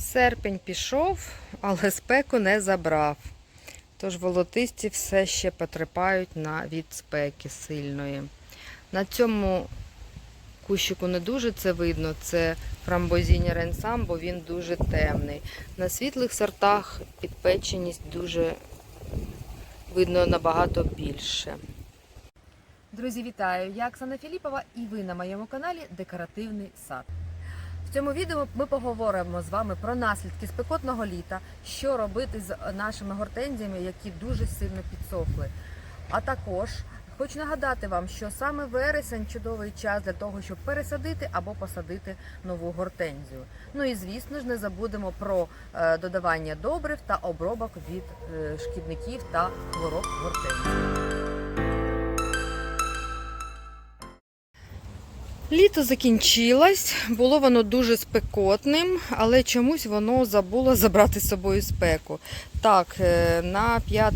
Серпень пішов, але спеку не забрав. Тож волотисті все ще потерпають на від спеки сильної. На цьому кущику не дуже це видно, це фрамбозіння ренсам, бо він дуже темний. На світлих сортах підпеченість дуже видно набагато більше. Друзі, вітаю! Я Оксана Філіпова і ви на моєму каналі Декоративний сад. Цьому відео ми поговоримо з вами про наслідки спекотного літа, що робити з нашими гортензіями, які дуже сильно підсохли. А також хочу нагадати вам, що саме вересень чудовий час для того, щоб пересадити або посадити нову гортензію. Ну і звісно ж не забудемо про е, додавання добрив та обробок від е, шкідників та хвороб гортензії. Літо закінчилось, було воно дуже спекотним, але чомусь воно забуло забрати з собою спеку. Так, е, на 5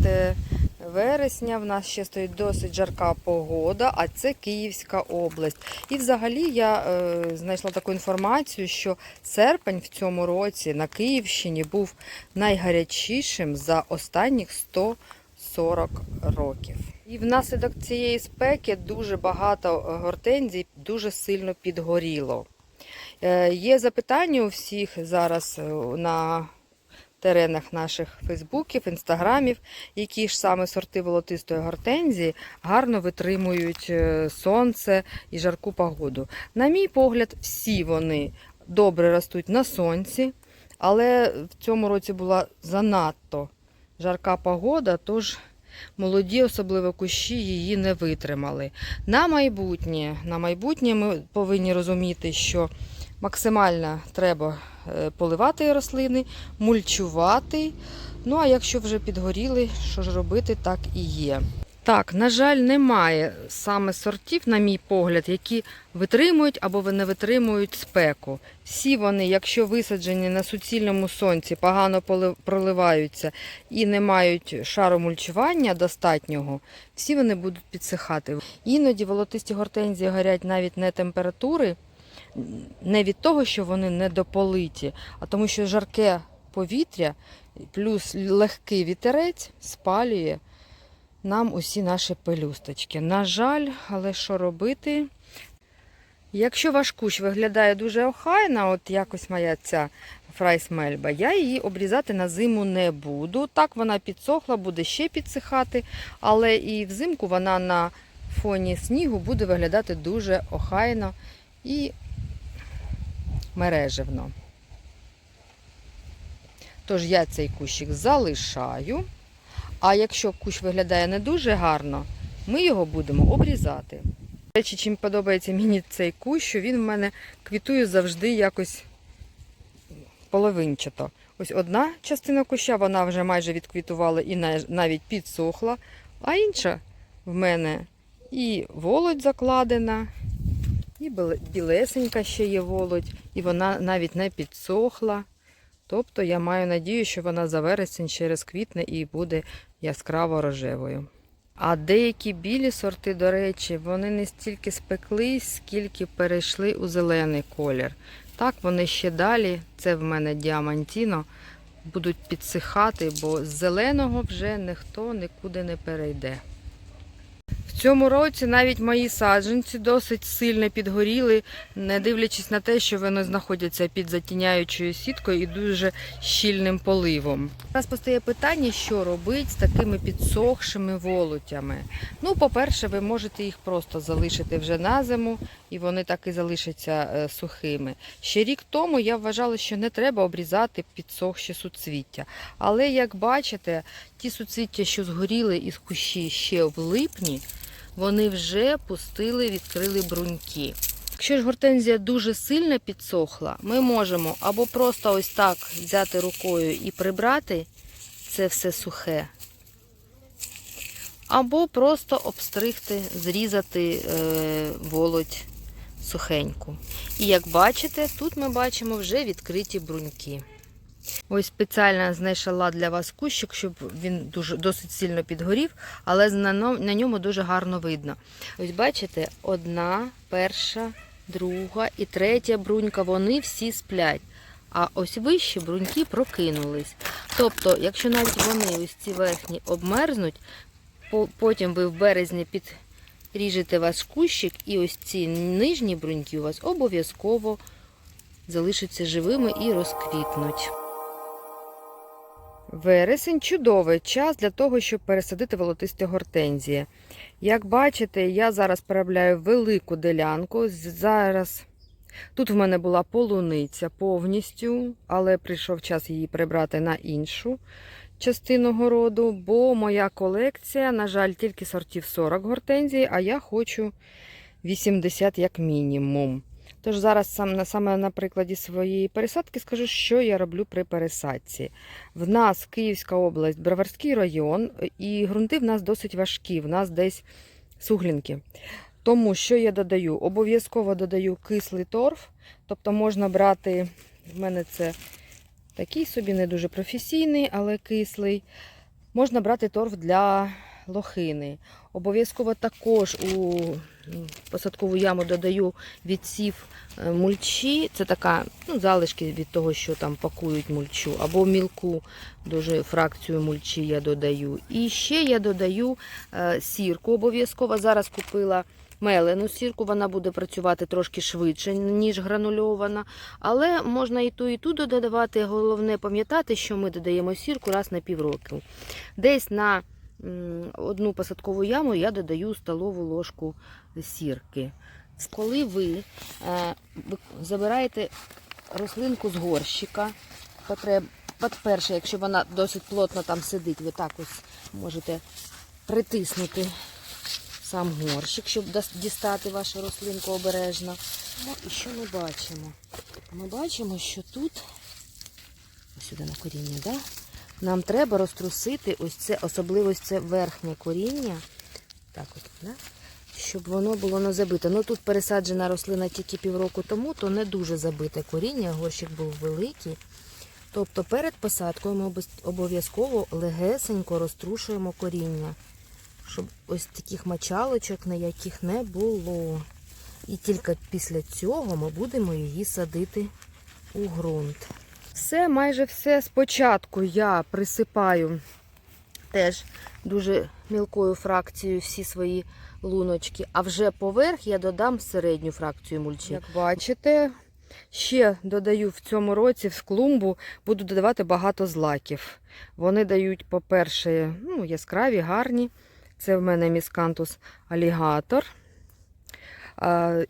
вересня в нас ще стоїть досить жарка погода, а це Київська область. І взагалі я е, знайшла таку інформацію, що серпень в цьому році на Київщині був найгарячішим за останніх 140 років. І внаслідок цієї спеки дуже багато гортензій дуже сильно підгоріло. Е, Є запитання у всіх зараз е, на теренах наших фейсбуків, інстаграмів, які ж саме сорти волотистої гортензії гарно витримують е, сонце і жарку погоду. На мій погляд, всі вони добре ростуть на сонці, але в цьому році була занадто жарка погода, тож молоді, особливо кущі, її не витримали. На майбутнє, на майбутнє ми повинні розуміти, що максимально треба е, поливати рослини, мульчувати. Ну а якщо вже підгоріли, що ж робити, так і є. Так, на жаль, немає саме сортів, на мій погляд, які витримують або не витримують спеку. Всі вони, якщо висаджені на суцільному сонці, погано проливаються і не мають шару мульчування достатнього, всі вони будуть підсихати. Іноді волотисті гортензії горять навіть не температури, не від того, що вони недополиті, а тому, що жарке повітря плюс легкий вітерець спалює нам усі наші пелюсточки. На жаль, але що робити? Якщо ваш кущ виглядає дуже охайно, от якось моя ця фрайсмельба, я її обрізати на зиму не буду. Так вона підсохла, буде ще підсихати, але і взимку вона на фоні снігу буде виглядати дуже охайно і мережевно. Тож я цей кущик залишаю. А якщо кущ виглядає не дуже гарно, ми його будемо обрізати. До речі, чим подобається мені цей кущ, що він в мене квітує завжди якось половинчато. Ось одна частина куща, вона вже майже відквітувала і навіть підсохла, а інша в мене і володь закладена, і білесенька ще є володь, і вона навіть не підсохла. Тобто я маю надію, що вона за вересень ще розквітне і буде яскраво рожевою. А деякі білі сорти, до речі, вони не стільки спеклись, скільки перейшли у зелений колір. Так, вони ще далі, це в мене діамантіно, будуть підсихати, бо з зеленого вже ніхто нікуди не перейде. В цьому році навіть мої саджанці досить сильно підгоріли, не дивлячись на те, що вони знаходяться під затіняючою сіткою і дуже щільним поливом. Зараз постає питання, що робити з такими підсохшими волотями. Ну, по-перше, ви можете їх просто залишити вже на зиму, і вони так і залишаться е, сухими. Ще рік тому я вважала, що не треба обрізати підсохші суцвіття. Але як бачите, ті суцвіття, що згоріли із кущі ще в липні, вони вже пустили, відкрили бруньки. Якщо ж гортензія дуже сильно підсохла, ми можемо або просто ось так взяти рукою і прибрати це все сухе, або просто обстригти, зрізати е, володь сухеньку. І як бачите, тут ми бачимо вже відкриті бруньки. Ось спеціально знайшла для вас кущик, щоб він дуже досить сильно підгорів, але на на ньому дуже гарно видно. Ось бачите, одна, перша, друга і третя брунька, вони всі сплять. а ось вищі бруньки прокинулись. Тобто, якщо навіть вони ось ці верхні обмерзнуть, по- потім ви в березні підріжете ваш кущик, і ось ці нижні бруньки у вас обов'язково залишаться живими і розквітнуть. Вересень чудовий час для того, щоб пересадити волотисті гортензії. Як бачите, я зараз переробляю велику делянку. Зараз тут в мене була полуниця повністю, але прийшов час її прибрати на іншу частину городу, бо моя колекція, на жаль, тільки сортів 40 гортензій, а я хочу 80 як мінімум. Тож зараз сам, саме на прикладі своєї пересадки скажу, що я роблю при пересадці. В нас Київська область, Броварський район, і ґрунти в нас досить важкі, в нас десь суглінки. Тому що я додаю? Обов'язково додаю кислий торф, тобто можна брати, в мене це такий собі не дуже професійний, але кислий. Можна брати торф для лохини. Обов'язково також у посадкову яму додаю відсів е, мульчі. Це така ну, залишки від того, що там пакують мульчу, або мілку дуже фракцію мульчі я додаю. І ще я додаю е, сірку. Обов'язково зараз купила мелену сірку, вона буде працювати трошки швидше, ніж гранульована. Але можна і ту, і ту додавати. Головне пам'ятати, що ми додаємо сірку раз на півроку. Десь на одну посадкову яму я додаю столову ложку сірки. Коли ви е, забираєте рослинку з горщика, по-перше, якщо вона досить плотно там сидить, ви так ось можете притиснути сам горщик, щоб дістати вашу рослинку обережно. Ну і що ми бачимо? Ми бачимо, що тут, ось сюди на коріння, да? Нам треба розтрусити ось це, особливо ось це верхнє коріння. Так от, да? щоб воно було не забите. Ну тут пересаджена рослина тільки півроку тому, то не дуже забите коріння, горщик був великий. Тобто перед посадкою ми обов'язково легесенько розтрушуємо коріння, щоб ось таких мочалочок ніяких не було. І тільки після цього ми будемо її садити у ґрунт. Все, майже все. Спочатку я присипаю теж дуже мілкою фракцією всі свої луночки, а вже поверх я додам середню фракцію мульчі. Як бачите, ще додаю в цьому році в клумбу, буду додавати багато злаків. Вони дають, по-перше, ну, яскраві, гарні. Це в мене міскантус алігатор.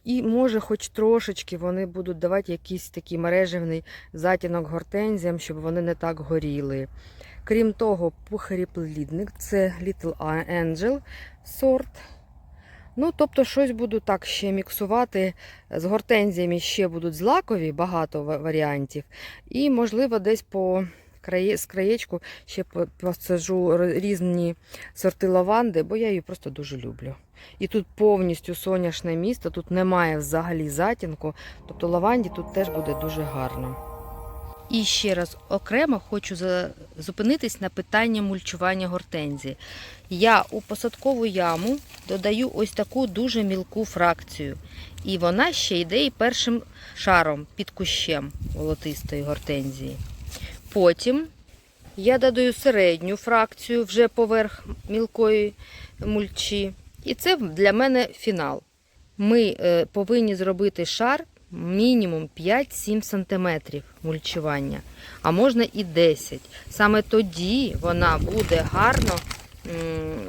І може, хоч трошечки вони будуть давати якийсь такий мережевний затінок гортензіям, щоб вони не так горіли. Крім того, пухаріплідник це Little Angel сорт. Ну, тобто, щось буду так ще міксувати. З гортензіями ще будуть злакові, багато варіантів. І, можливо, десь по з краєчку ще по- посаджу різні сорти лаванди, бо я її просто дуже люблю. І тут повністю соняшне місто, тут немає взагалі затінку. Тобто лаванді тут теж буде дуже гарно. І ще раз окремо хочу зупинитись на питанні мульчування гортензії. Я у посадкову яму додаю ось таку дуже мілку фракцію. І вона ще йде і першим шаром під кущем волотистої гортензії. Потім я додаю середню фракцію вже поверх мілкої мульчі. І це для мене фінал. Ми е, повинні зробити шар мінімум 5-7 см мульчування, а можна і 10 Саме тоді вона буде гарно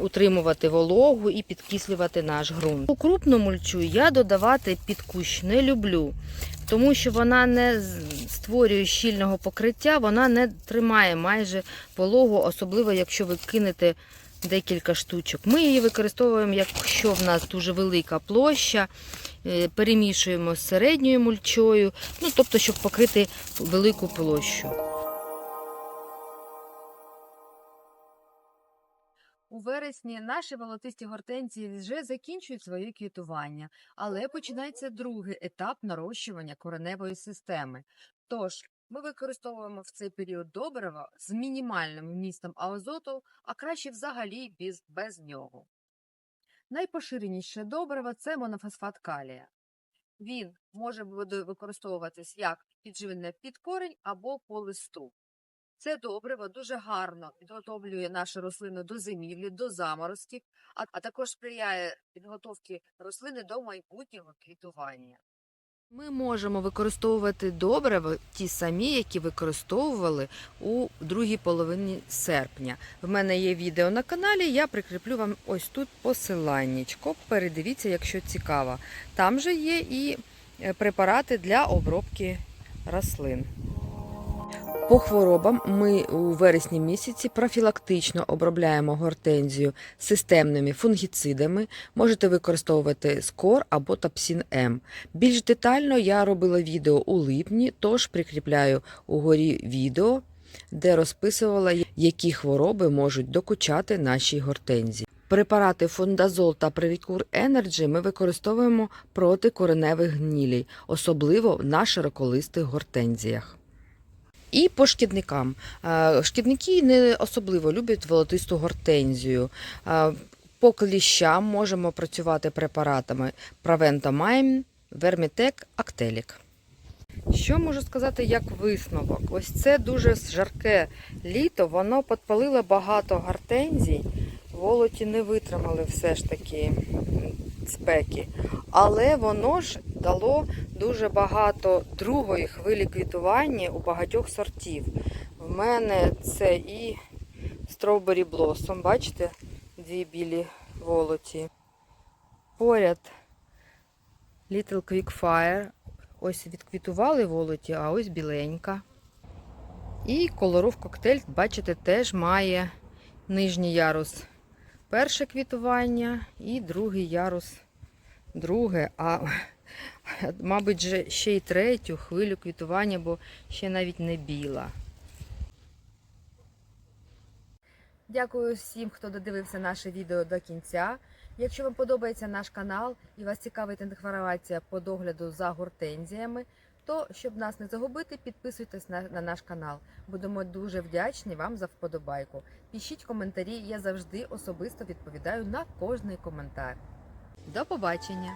утримувати вологу і підкислювати наш ґрунт. У крупну мульчу я додавати під кущ не люблю, тому що вона не створює щільного покриття, вона не тримає майже пологу, особливо якщо ви кинете декілька штучок. Ми її використовуємо, якщо в нас дуже велика площа, е, перемішуємо з середньою мульчою, ну тобто, щоб покрити велику площу. У вересні наші волотисті гортензії вже закінчують своє квітування, але починається другий етап нарощування кореневої системи. Тож ми використовуємо в цей період добрива з мінімальним вмістом азоту, а краще взагалі без, без нього. Найпоширеніше добриво це монофосфат калія. Він може використовуватись як підживлення під корінь або по листу. Це добриво дуже гарно підготовлює нашу рослину до зимівлі, до заморозків, а, а також сприяє підготовці рослини до майбутнього квітування. Ми можемо використовувати добрива ті самі, які використовували у другій половині серпня. В мене є відео на каналі, я прикріплю вам ось тут посиланнячко. Передивіться, якщо цікаво. Там же є і е, препарати для обробки рослин. По хворобам ми у вересні місяці профілактично обробляємо гортензію системними фунгіцидами. Можете використовувати скор або тапсін М. Більш детально я робила відео у липні, тож прикріпляю угорі відео, де розписувала, які хвороби можуть докучати нашій гортензії. Препарати фундазол та Превікур Енерджі ми використовуємо проти кореневих гнілій, особливо на широколистих гортензіях. І по шкідникам. Шкідники не особливо люблять волотисту гортензію. По кліщам можемо працювати препаратами Правентомайм, Вермітек, Актелік. Що можу сказати як висновок? Ось це дуже жарке літо, воно підпалило багато гортензій. Волоті не витримали все ж таки спеки. Але воно ж дало дуже багато другої хвилі квітування у багатьох сортів. В мене це і Strawberry Blossom, бачите, дві білі волоті. Поряд Little Quick Fire. Ось відквітували волоті, а ось біленька. І колоров коктейль, бачите, теж має нижній ярус перше квітування і другий ярус друге, а мабуть, же ще й третю хвилю квітування, бо ще навіть не біла. Дякую всім, хто додивився наше відео до кінця. Якщо вам подобається наш канал і вас цікавить інформація по догляду за гортензіями, то щоб нас не загубити, підписуйтесь на, на наш канал. Будемо дуже вдячні вам за вподобайку. Пишіть коментарі, я завжди особисто відповідаю на кожний коментар. До побачення!